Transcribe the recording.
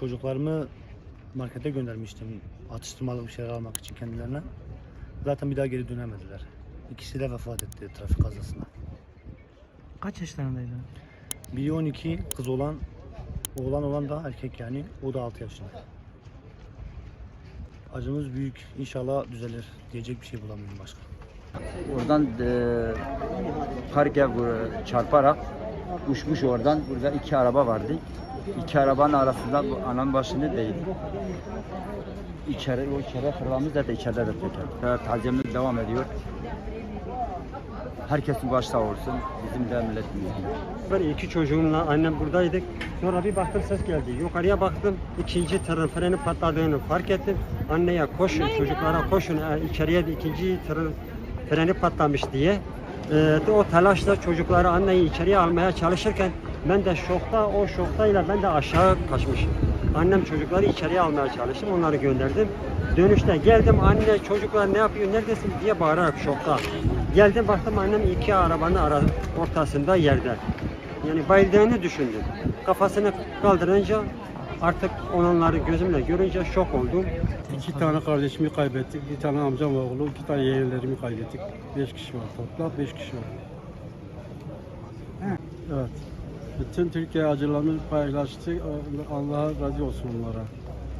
çocuklarımı markete göndermiştim. Atıştırmalık bir şeyler almak için kendilerine. Zaten bir daha geri dönemediler. İkisi de vefat etti trafik kazasında. Kaç yaşlarındaydı? Biri 12 kız olan, oğlan olan da erkek yani. O da 6 yaşında. Acımız büyük. İnşallah düzelir. Diyecek bir şey bulamıyorum başka. Oradan e, parke çarparak uçmuş oradan. Burada iki araba vardı. İki arabanın arasında bu anam başını değdi. İçeri, o içeri fırlamış da içeride de teker. Taziyemiz devam ediyor. Herkesin başı sağ olsun. Bizim de milletimiz. Ben iki çocuğumla annem buradaydık. Sonra bir baktım ses geldi. Yukarıya baktım. ikinci tırın freni patladığını fark ettim. Anneye koşun, çocuklara koşun. içeriye ikinci tırın freni patlamış diye. Ee, o telaşla çocukları anneyi içeriye almaya çalışırken ben de şokta, o şoktayla ben de aşağı kaçmışım. Annem çocukları içeriye almaya çalıştım, onları gönderdim. Dönüşte geldim, anne çocuklar ne yapıyor, neredesin diye bağırarak şokta. Geldim baktım annem iki arabanın ara, ortasında yerde. Yani bayıldığını düşündüm. Kafasını kaldırınca artık onları gözümle görünce şok oldum. İki tane kardeşimi kaybettik, bir tane amcam oğlu, iki tane yeğenlerimi kaybettik. Beş kişi var toplam, beş kişi var. Evet. Bütün Türkiye acılarını paylaştı. Allah razı olsun onlara.